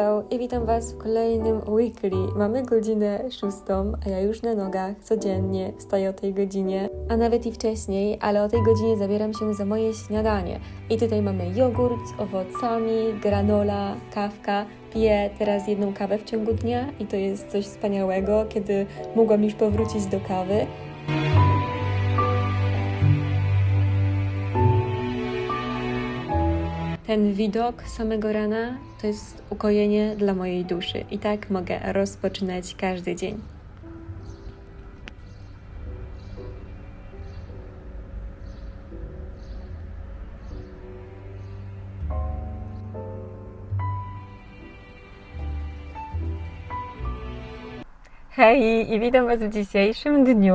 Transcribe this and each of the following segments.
Hello, i witam Was w kolejnym weekly. Mamy godzinę szóstą, a ja już na nogach codziennie wstaję o tej godzinie, a nawet i wcześniej, ale o tej godzinie zabieram się za moje śniadanie. I tutaj mamy jogurt z owocami, granola, kawka. Piję teraz jedną kawę w ciągu dnia i to jest coś wspaniałego, kiedy mogłam już powrócić do kawy. Ten widok samego rana to jest ukojenie dla mojej duszy i tak mogę rozpoczynać każdy dzień. Hej i witam Was w dzisiejszym dniu.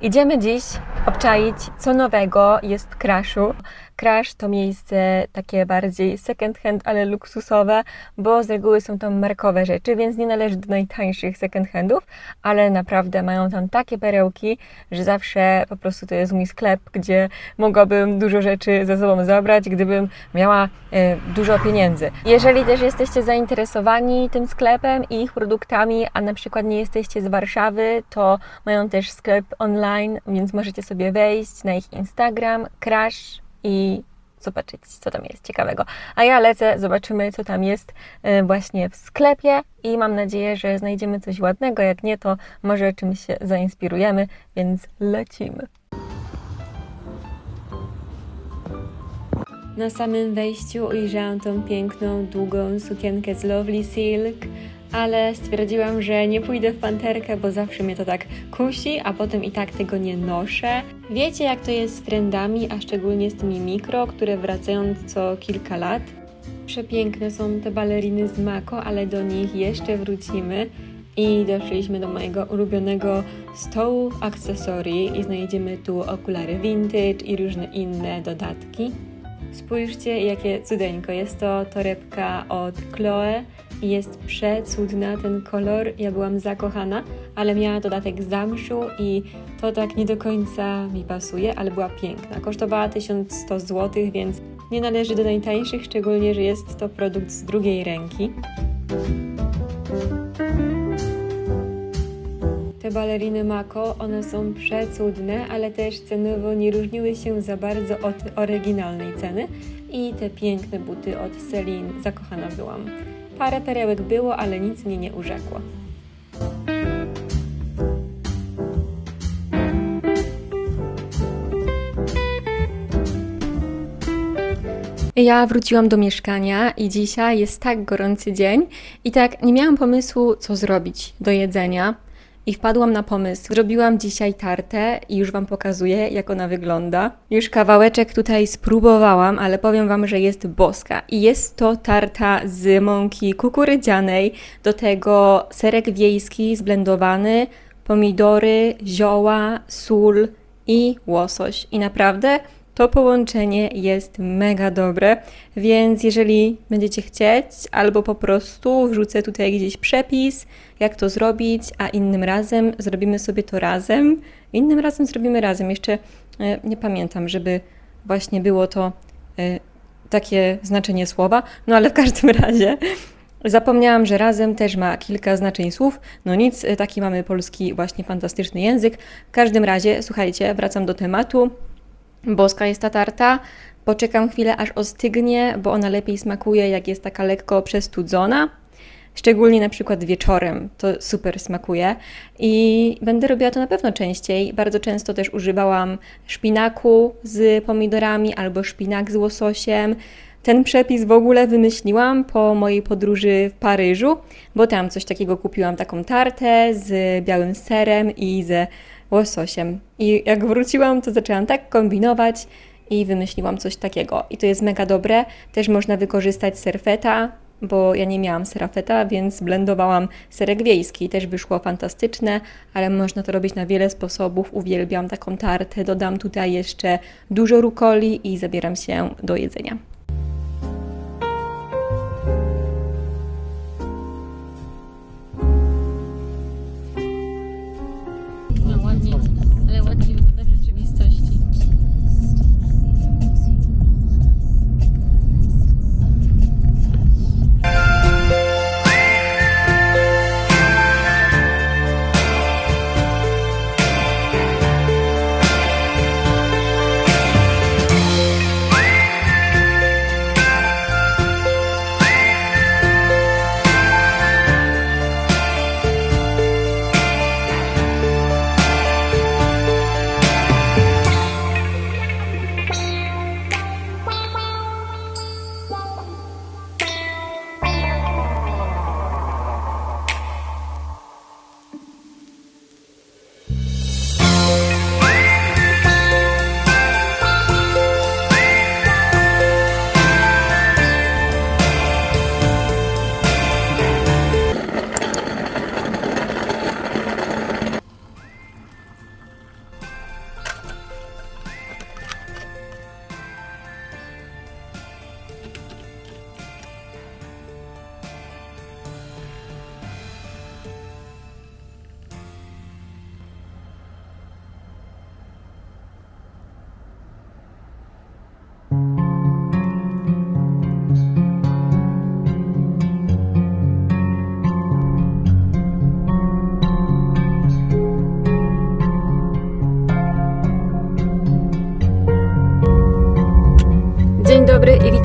Idziemy dziś obczaić, co nowego jest w Crashu. Crash to miejsce takie bardziej second hand, ale luksusowe, bo z reguły są tam markowe rzeczy, więc nie należy do najtańszych second handów, ale naprawdę mają tam takie perełki, że zawsze po prostu to jest mój sklep, gdzie mogłabym dużo rzeczy ze sobą zabrać, gdybym miała e, dużo pieniędzy. Jeżeli też jesteście zainteresowani tym sklepem i ich produktami, a na przykład nie jesteście z Warszawy, to mają też sklep online, więc możecie sobie wejść na ich Instagram, Crash i zobaczyć, co tam jest ciekawego. A ja lecę, zobaczymy, co tam jest e, właśnie w sklepie i mam nadzieję, że znajdziemy coś ładnego. Jak nie, to może czymś się zainspirujemy, więc lecimy. Na samym wejściu ujrzałam tą piękną, długą sukienkę z Lovely Silk, ale stwierdziłam, że nie pójdę w panterkę, bo zawsze mnie to tak kusi, a potem i tak tego nie noszę. Wiecie, jak to jest z trendami, a szczególnie z tymi mikro, które wracają co kilka lat? Przepiękne są te baleriny z Mako, ale do nich jeszcze wrócimy. I doszliśmy do mojego ulubionego stołu akcesorii i znajdziemy tu okulary vintage i różne inne dodatki. Spójrzcie, jakie cudeńko. Jest to torebka od Chloe jest przecudna ten kolor. Ja byłam zakochana, ale miała dodatek zamszu i to tak nie do końca mi pasuje, ale była piękna. Kosztowała 1100 zł, więc nie należy do najtańszych, szczególnie, że jest to produkt z drugiej ręki. Te baleriny Mako, one są przecudne, ale też cenowo nie różniły się za bardzo od oryginalnej ceny. I te piękne buty od Celine, zakochana byłam. Parę perełek było, ale nic mnie nie urzekło. Ja wróciłam do mieszkania i dzisiaj jest tak gorący dzień i tak nie miałam pomysłu, co zrobić do jedzenia. I wpadłam na pomysł. Zrobiłam dzisiaj tartę i już Wam pokazuję, jak ona wygląda. Już kawałeczek tutaj spróbowałam, ale powiem Wam, że jest boska. I jest to tarta z mąki kukurydzianej, do tego serek wiejski zblendowany, pomidory, zioła, sól i łosoś. I naprawdę to połączenie jest mega dobre, więc jeżeli będziecie chcieć, albo po prostu wrzucę tutaj gdzieś przepis, jak to zrobić, a innym razem zrobimy sobie to razem. Innym razem zrobimy razem. Jeszcze e, nie pamiętam, żeby właśnie było to e, takie znaczenie słowa, no ale w każdym razie. Zapomniałam, że razem też ma kilka znaczeń słów. No nic, e, taki mamy polski właśnie fantastyczny język. W każdym razie, słuchajcie, wracam do tematu. Boska jest ta tarta. Poczekam chwilę, aż ostygnie, bo ona lepiej smakuje, jak jest taka lekko przestudzona. Szczególnie na przykład wieczorem to super smakuje i będę robiła to na pewno częściej. Bardzo często też używałam szpinaku z pomidorami albo szpinak z łososiem. Ten przepis w ogóle wymyśliłam po mojej podróży w Paryżu, bo tam coś takiego kupiłam, taką tartę z białym serem i ze łososiem. I jak wróciłam, to zaczęłam tak kombinować i wymyśliłam coś takiego. I to jest mega dobre. Też można wykorzystać serfeta, bo ja nie miałam serafeta, więc blendowałam serek wiejski. Też wyszło fantastyczne, ale można to robić na wiele sposobów. Uwielbiam taką tartę. Dodam tutaj jeszcze dużo rukoli i zabieram się do jedzenia.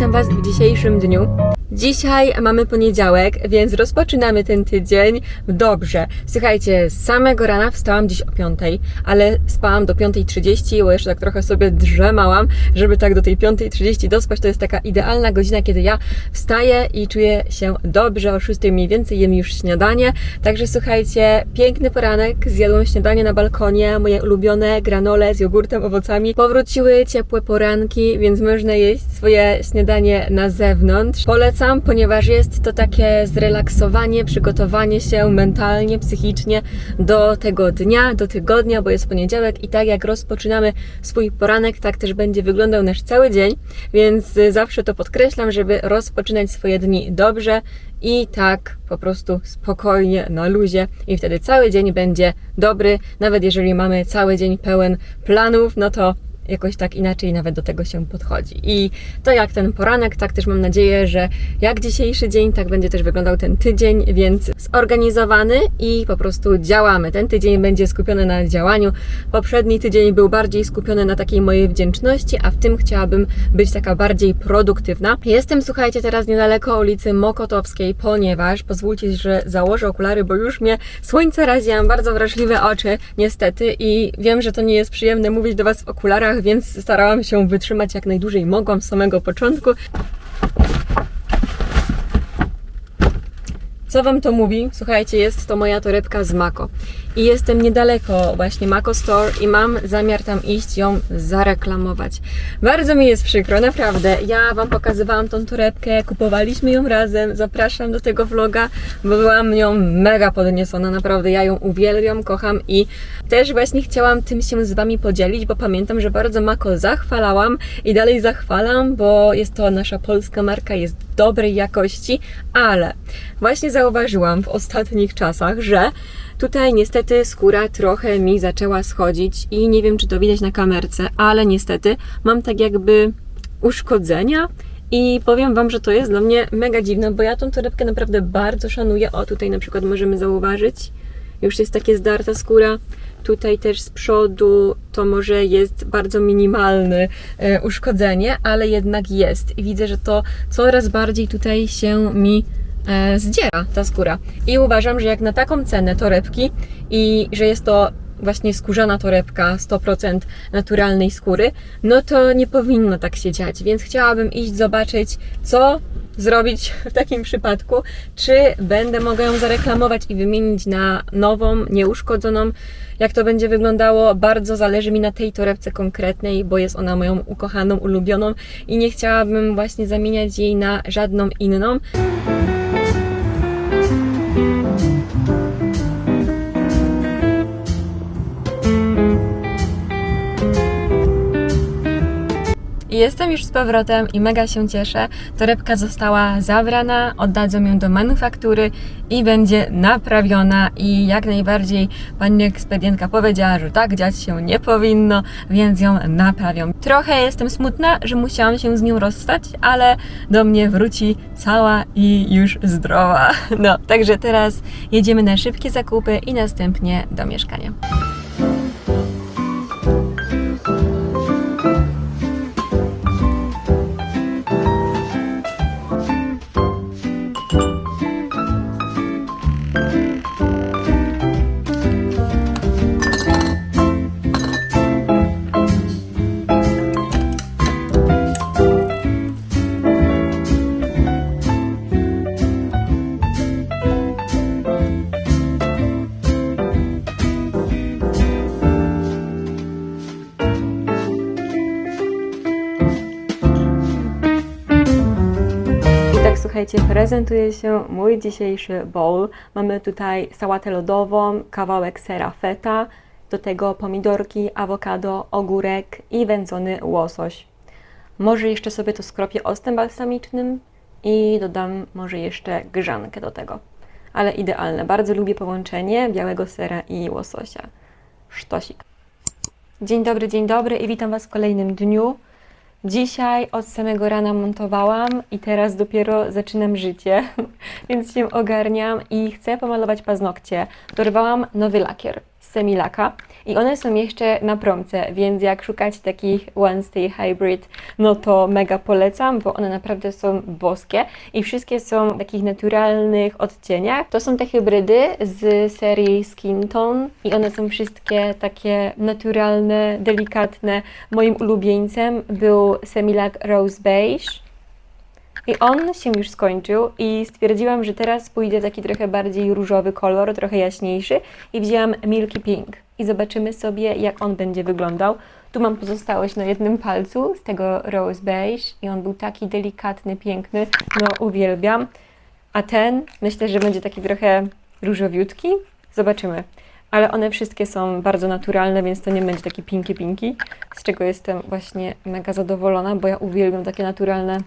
Witam Was w dzisiejszym dniu. Dzisiaj mamy poniedziałek, więc rozpoczynamy ten tydzień dobrze. Słuchajcie, z samego rana wstałam dziś o 5, ale spałam do 5.30, bo jeszcze tak trochę sobie drzemałam, żeby tak do tej 5.30 dospać. To jest taka idealna godzina, kiedy ja wstaję i czuję się dobrze. O 6 mniej więcej jem już śniadanie. Także słuchajcie, piękny poranek. Zjadłam śniadanie na balkonie, moje ulubione granole z jogurtem, owocami. Powróciły ciepłe poranki, więc można jeść swoje śniadanie na zewnątrz. Polecam, ponieważ jest to takie zrelaksowanie, przygotowanie się mentalnie, psychicznie do tego dnia, do tygodnia, bo jest poniedziałek i tak jak rozpoczynamy swój poranek, tak też będzie wyglądał nasz cały dzień, więc y, zawsze to podkreślam, żeby rozpoczynać swoje dni dobrze i tak po prostu spokojnie, na luzie i wtedy cały dzień będzie dobry, nawet jeżeli mamy cały dzień pełen planów, no to jakoś tak inaczej nawet do tego się podchodzi. I to jak ten poranek, tak też mam nadzieję, że jak dzisiejszy dzień, tak będzie też wyglądał ten tydzień, więc zorganizowany i po prostu działamy. Ten tydzień będzie skupiony na działaniu. Poprzedni tydzień był bardziej skupiony na takiej mojej wdzięczności, a w tym chciałabym być taka bardziej produktywna. Jestem, słuchajcie, teraz niedaleko ulicy Mokotowskiej, ponieważ pozwólcie, że założę okulary, bo już mnie słońce razi, mam bardzo wrażliwe oczy, niestety, i wiem, że to nie jest przyjemne mówić do Was w okularach, więc starałam się wytrzymać jak najdłużej mogłam z samego początku. Co Wam to mówi? Słuchajcie, jest to moja torebka z Mako. I jestem niedaleko właśnie Mako Store i mam zamiar tam iść ją zareklamować. Bardzo mi jest przykro, naprawdę. Ja Wam pokazywałam tą torebkę, kupowaliśmy ją razem, zapraszam do tego vloga, bo byłam nią mega podniecona, naprawdę. Ja ją uwielbiam, kocham i też właśnie chciałam tym się z Wami podzielić, bo pamiętam, że bardzo Mako zachwalałam i dalej zachwalam, bo jest to nasza polska marka, jest dobrej jakości, ale właśnie zauważyłam w ostatnich czasach, że tutaj niestety skóra trochę mi zaczęła schodzić i nie wiem, czy to widać na kamerce, ale niestety mam tak jakby uszkodzenia i powiem Wam, że to jest dla mnie mega dziwne, bo ja tą torebkę naprawdę bardzo szanuję. O, tutaj na przykład możemy zauważyć, już jest takie zdarta skóra. Tutaj też z przodu to może jest bardzo minimalne e, uszkodzenie, ale jednak jest. I widzę, że to coraz bardziej tutaj się mi zdziera ta skóra. I uważam, że jak na taką cenę torebki i że jest to właśnie skórzana torebka 100% naturalnej skóry, no to nie powinno tak się dziać. Więc chciałabym iść zobaczyć, co zrobić w takim przypadku, czy będę mogła ją zareklamować i wymienić na nową, nieuszkodzoną. Jak to będzie wyglądało, bardzo zależy mi na tej torebce konkretnej, bo jest ona moją ukochaną, ulubioną i nie chciałabym właśnie zamieniać jej na żadną inną. Jestem już z powrotem i mega się cieszę. Torebka została zabrana, oddadzą ją do manufaktury i będzie naprawiona. I jak najbardziej pani ekspedientka powiedziała, że tak dziać się nie powinno, więc ją naprawią. Trochę jestem smutna, że musiałam się z nią rozstać, ale do mnie wróci cała i już zdrowa. No, także teraz jedziemy na szybkie zakupy i następnie do mieszkania. Słuchajcie, prezentuje się mój dzisiejszy bowl. Mamy tutaj sałatę lodową, kawałek sera feta, do tego pomidorki, awokado, ogórek i wędzony łosoś. Może jeszcze sobie to skropię octem balsamicznym i dodam może jeszcze grzankę do tego. Ale idealne. Bardzo lubię połączenie białego sera i łososia. Sztosik. Dzień dobry, dzień dobry i witam Was w kolejnym dniu. Dzisiaj od samego rana montowałam i teraz dopiero zaczynam życie, więc się ogarniam i chcę pomalować paznokcie. Dorwałam nowy lakier. Semilaka i one są jeszcze na promce, więc jak szukacie takich One Stay Hybrid, no to mega polecam, bo one naprawdę są boskie i wszystkie są w takich naturalnych odcieniach. To są te hybrydy z serii Skin Tone i one są wszystkie takie naturalne, delikatne. Moim ulubieńcem był Semilak Rose Beige. I on się już skończył i stwierdziłam, że teraz pójdę taki trochę bardziej różowy kolor, trochę jaśniejszy i wzięłam Milky Pink. I zobaczymy sobie, jak on będzie wyglądał. Tu mam pozostałość na jednym palcu z tego Rose Beige i on był taki delikatny, piękny, no uwielbiam. A ten myślę, że będzie taki trochę różowiutki. Zobaczymy. Ale one wszystkie są bardzo naturalne, więc to nie będzie taki pinki pinki, z czego jestem właśnie mega zadowolona, bo ja uwielbiam takie naturalne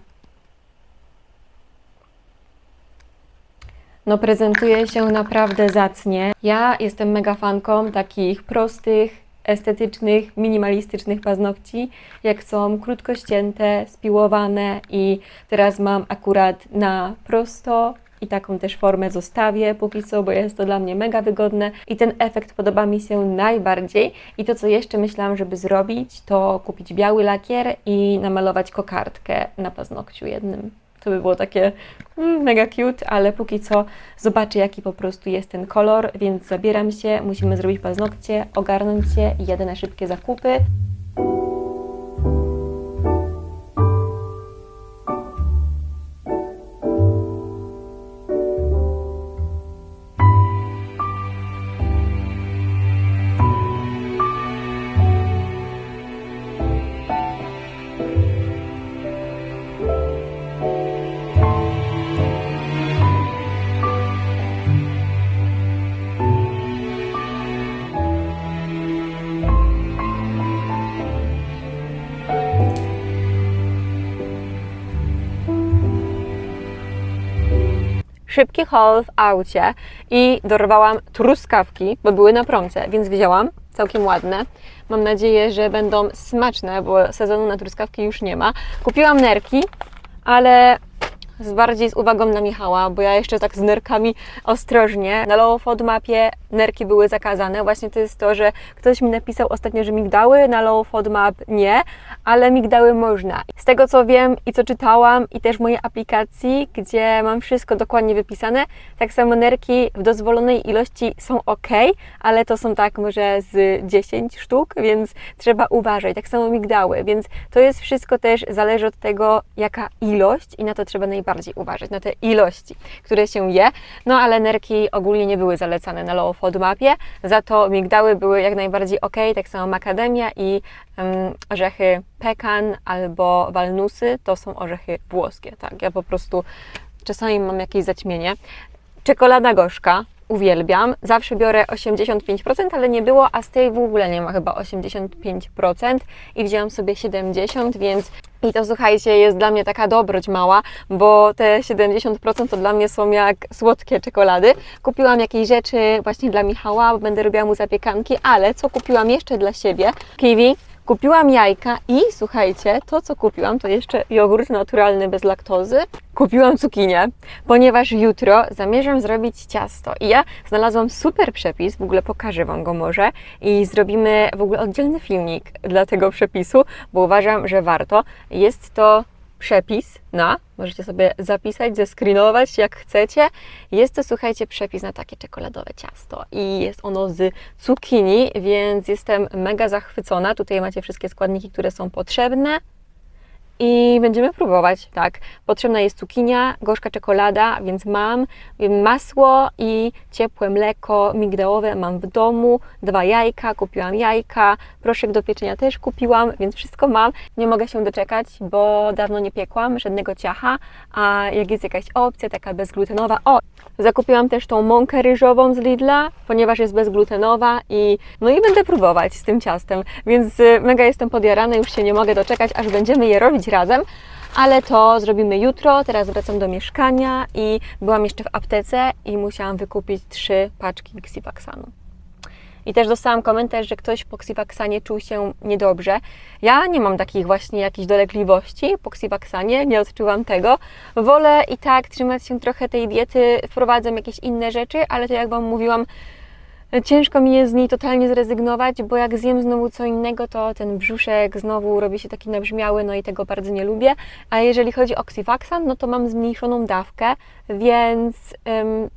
No prezentuje się naprawdę zacnie. Ja jestem mega fanką takich prostych, estetycznych, minimalistycznych paznokci, jak są krótko ścięte, spiłowane i teraz mam akurat na prosto i taką też formę zostawię póki co, bo jest to dla mnie mega wygodne i ten efekt podoba mi się najbardziej. I to, co jeszcze myślałam, żeby zrobić, to kupić biały lakier i namalować kokardkę na paznokciu jednym. To by było takie mm, mega cute, ale póki co zobaczę, jaki po prostu jest ten kolor, więc zabieram się, musimy zrobić paznokcie, ogarnąć się i jadę na szybkie zakupy. Szybki haul w aucie i dorwałam truskawki, bo były na promce, więc wzięłam, całkiem ładne. Mam nadzieję, że będą smaczne, bo sezonu na truskawki już nie ma. Kupiłam nerki, ale z bardziej z uwagą na Michała, bo ja jeszcze tak z nerkami ostrożnie. Na low FODMAPie nerki były zakazane. Właśnie to jest to, że ktoś mi napisał ostatnio, że migdały, na low FODMAP nie, ale migdały można. Z tego co wiem i co czytałam i też mojej aplikacji, gdzie mam wszystko dokładnie wypisane, tak samo nerki w dozwolonej ilości są ok, ale to są tak może z 10 sztuk, więc trzeba uważać. Tak samo migdały, więc to jest wszystko też zależy od tego, jaka ilość i na to trzeba najbardziej uważać, na te ilości, które się je. No ale nerki ogólnie nie były zalecane na low FODMAPie, za to migdały były jak najbardziej ok, tak samo makademia i um, orzechy pekan albo walnusy to są orzechy włoskie. Tak, ja po prostu czasami mam jakieś zaćmienie. Czekolada gorzka, uwielbiam. Zawsze biorę 85%, ale nie było, a z tej w ogóle nie ma chyba 85% i wzięłam sobie 70%, więc i to słuchajcie, jest dla mnie taka dobroć mała, bo te 70% to dla mnie są jak słodkie czekolady. Kupiłam jakieś rzeczy właśnie dla Michała, będę robiła mu zapiekanki, ale co kupiłam jeszcze dla siebie? Kiwi, Kupiłam jajka i słuchajcie, to co kupiłam to jeszcze jogurt naturalny bez laktozy. Kupiłam cukinię, ponieważ jutro zamierzam zrobić ciasto i ja znalazłam super przepis, w ogóle pokażę Wam go może i zrobimy w ogóle oddzielny filmik dla tego przepisu, bo uważam, że warto. Jest to przepis na, możecie sobie zapisać, zescreenować jak chcecie. Jest to, słuchajcie, przepis na takie czekoladowe ciasto i jest ono z cukinii, więc jestem mega zachwycona. Tutaj macie wszystkie składniki, które są potrzebne. I będziemy próbować, tak. Potrzebna jest cukinia, gorzka czekolada, więc mam masło i ciepłe mleko migdałowe mam w domu, dwa jajka, kupiłam jajka, proszek do pieczenia też kupiłam, więc wszystko mam. Nie mogę się doczekać, bo dawno nie piekłam żadnego ciacha, a jak jest jakaś opcja taka bezglutenowa, o, zakupiłam też tą mąkę ryżową z Lidla, ponieważ jest bezglutenowa i no i będę próbować z tym ciastem, więc y, mega jestem podjarana, już się nie mogę doczekać, aż będziemy je robić razem, ale to zrobimy jutro. Teraz wracam do mieszkania i byłam jeszcze w aptece i musiałam wykupić trzy paczki Xifaxanu. I też dostałam komentarz, że ktoś po Xifaxanie czuł się niedobrze. Ja nie mam takich właśnie jakichś dolegliwości po Xifaxanie, nie odczuwam tego. Wolę i tak trzymać się trochę tej diety, wprowadzam jakieś inne rzeczy, ale to jak Wam mówiłam, Ciężko mi jest z niej totalnie zrezygnować, bo jak zjem znowu co innego, to ten brzuszek znowu robi się taki nabrzmiały, no i tego bardzo nie lubię. A jeżeli chodzi o Xifaxan, no to mam zmniejszoną dawkę, więc ym,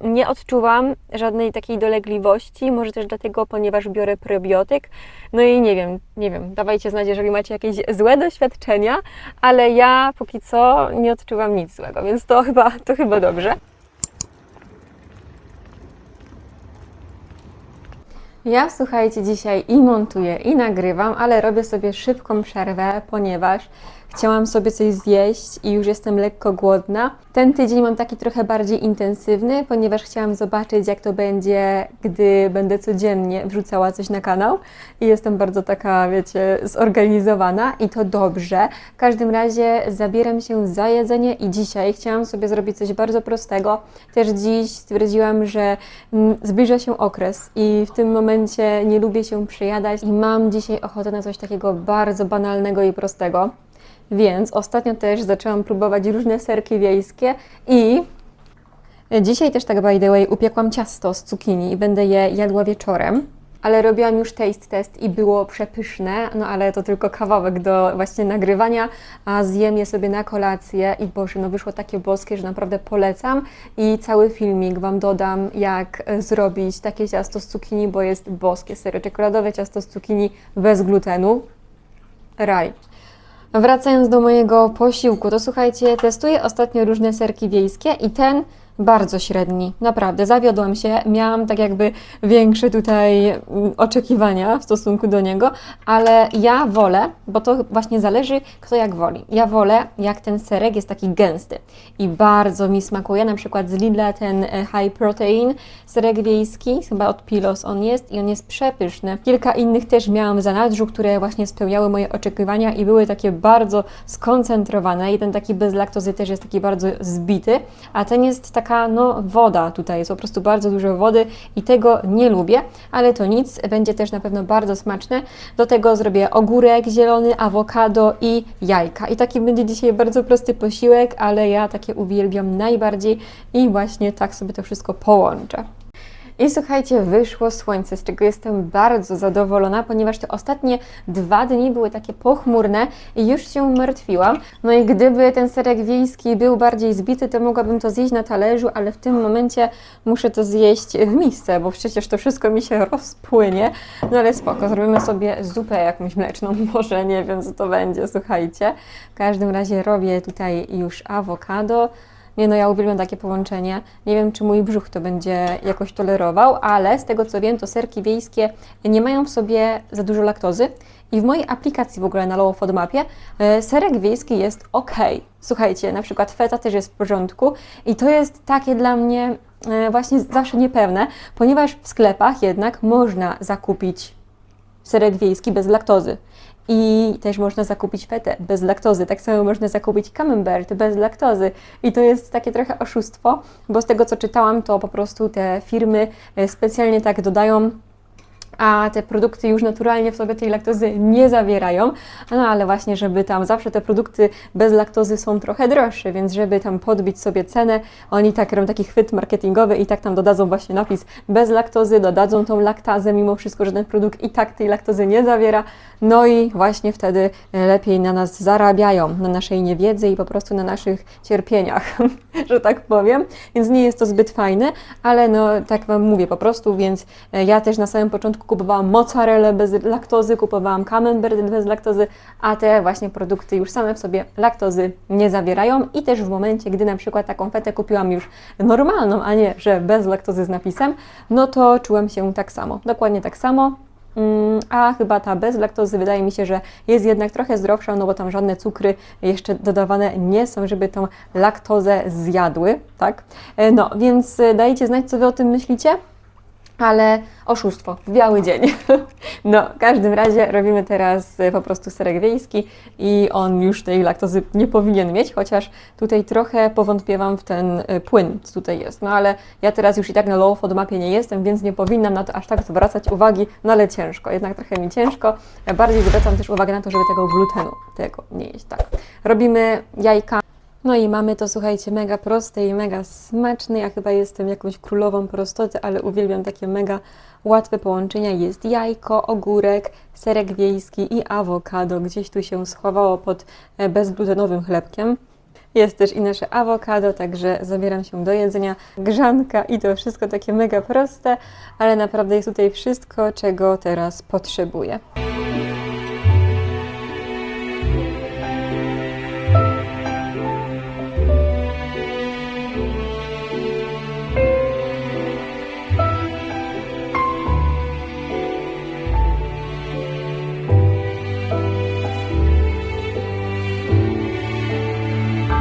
nie odczuwam żadnej takiej dolegliwości, może też dlatego, ponieważ biorę probiotyk. No i nie wiem, nie wiem, dawajcie znać, jeżeli macie jakieś złe doświadczenia, ale ja póki co nie odczuwam nic złego, więc to chyba, to chyba dobrze. Ja słuchajcie, dzisiaj i montuję, i nagrywam, ale robię sobie szybką przerwę, ponieważ chciałam sobie coś zjeść i już jestem lekko głodna. Ten tydzień mam taki trochę bardziej intensywny, ponieważ chciałam zobaczyć, jak to będzie, gdy będę codziennie wrzucała coś na kanał. I jestem bardzo taka, wiecie, zorganizowana i to dobrze. W każdym razie zabieram się za jedzenie i dzisiaj chciałam sobie zrobić coś bardzo prostego. Też dziś stwierdziłam, że mm, zbliża się okres i w tym momencie nie lubię się przejadać i mam dzisiaj ochotę na coś takiego bardzo banalnego i prostego. Więc ostatnio też zaczęłam próbować różne serki wiejskie i dzisiaj też tak by the way upiekłam ciasto z cukinii i będę je jadła wieczorem. Ale robiłam już taste test i było przepyszne, no ale to tylko kawałek do właśnie nagrywania, a zjem je sobie na kolację i Boże, no wyszło takie boskie, że naprawdę polecam i cały filmik Wam dodam, jak zrobić takie ciasto z cukinii, bo jest boskie, serio, czekoladowe ciasto z cukinii bez glutenu. Raj. Wracając do mojego posiłku, to słuchajcie, testuję ostatnio różne serki wiejskie i ten bardzo średni. Naprawdę, zawiodłam się. Miałam tak jakby większe tutaj mm, oczekiwania w stosunku do niego, ale ja wolę, bo to właśnie zależy kto jak woli. Ja wolę, jak ten serek jest taki gęsty i bardzo mi smakuje. Na przykład z Lidla ten e, high protein serek wiejski, chyba od Pilos on jest i on jest przepyszny. Kilka innych też miałam w zanadrzu, które właśnie spełniały moje oczekiwania i były takie bardzo skoncentrowane. Ten taki bez laktozy też jest taki bardzo zbity, a ten jest taka no woda tutaj, jest po prostu bardzo dużo wody i tego nie lubię, ale to nic, będzie też na pewno bardzo smaczne. Do tego zrobię ogórek zielony, awokado i jajka. I taki będzie dzisiaj bardzo prosty posiłek, ale ja takie uwielbiam najbardziej i właśnie tak sobie to wszystko połączę. I słuchajcie, wyszło słońce, z czego jestem bardzo zadowolona, ponieważ te ostatnie dwa dni były takie pochmurne i już się martwiłam. No i gdyby ten serek wiejski był bardziej zbity, to mogłabym to zjeść na talerzu, ale w tym momencie muszę to zjeść w misce, bo przecież to wszystko mi się rozpłynie. No ale spoko, zrobimy sobie zupę jakąś mleczną, może nie wiem co to będzie, słuchajcie. W każdym razie robię tutaj już awokado. Nie no, ja uwielbiam takie połączenie. Nie wiem, czy mój brzuch to będzie jakoś tolerował, ale z tego co wiem, to serki wiejskie nie mają w sobie za dużo laktozy. I w mojej aplikacji w ogóle na Low FODMAPie e, serek wiejski jest ok. Słuchajcie, na przykład feta też jest w porządku i to jest takie dla mnie e, właśnie zawsze niepewne, ponieważ w sklepach jednak można zakupić serek wiejski bez laktozy. I też można zakupić fetę bez laktozy. Tak samo można zakupić camembert bez laktozy. I to jest takie trochę oszustwo, bo z tego co czytałam, to po prostu te firmy e, specjalnie tak dodają a te produkty już naturalnie w sobie tej laktozy nie zawierają, no ale właśnie, żeby tam zawsze te produkty bez laktozy są trochę droższe, więc żeby tam podbić sobie cenę, oni tak robią taki chwyt marketingowy i tak tam dodadzą właśnie napis bez laktozy, dodadzą tą laktazę, mimo wszystko, że ten produkt i tak tej laktozy nie zawiera, no i właśnie wtedy lepiej na nas zarabiają, na naszej niewiedzy i po prostu na naszych cierpieniach, że tak powiem, więc nie jest to zbyt fajne, ale no tak Wam mówię po prostu, więc ja też na samym początku kupowałam mozzarellę bez laktozy, kupowałam camembert bez laktozy, a te właśnie produkty już same w sobie laktozy nie zawierają i też w momencie, gdy na przykład taką fetę kupiłam już normalną, a nie, że bez laktozy z napisem, no to czułam się tak samo, dokładnie tak samo. Mm, A chyba ta bez laktozy wydaje mi się, że jest jednak trochę zdrowsza, no bo tam żadne cukry jeszcze dodawane nie są, żeby tą laktozę zjadły, tak? E, No, więc e, dajcie znać, co Wy o tym myślicie ale oszustwo, biały dzień. No, w każdym razie robimy teraz e, po prostu serek wiejski i on już tej laktozy nie powinien mieć, chociaż tutaj trochę powątpiewam w ten e, płyn, co tutaj jest. No ale ja teraz już i tak na low FODMAPie nie jestem, więc nie powinnam na to aż tak zwracać uwagi, no ale ciężko, jednak trochę mi ciężko. Bardziej zwracam też uwagę na to, żeby tego glutenu tego nie jeść, tak. Robimy jajka No i mamy to, słuchajcie, mega proste i mega smaczne. Ja chyba jestem jakąś królową prostoty, ale uwielbiam takie mega łatwe połączenia. Jest jajko, ogórek, serek wiejski i awokado. Gdzieś tu się schowało pod e, bezglutenowym chlebkiem. Jest też i nasze awokado, także zabieram się do jedzenia. Grzanka i to wszystko takie mega proste, ale naprawdę jest tutaj wszystko, czego teraz potrzebuję.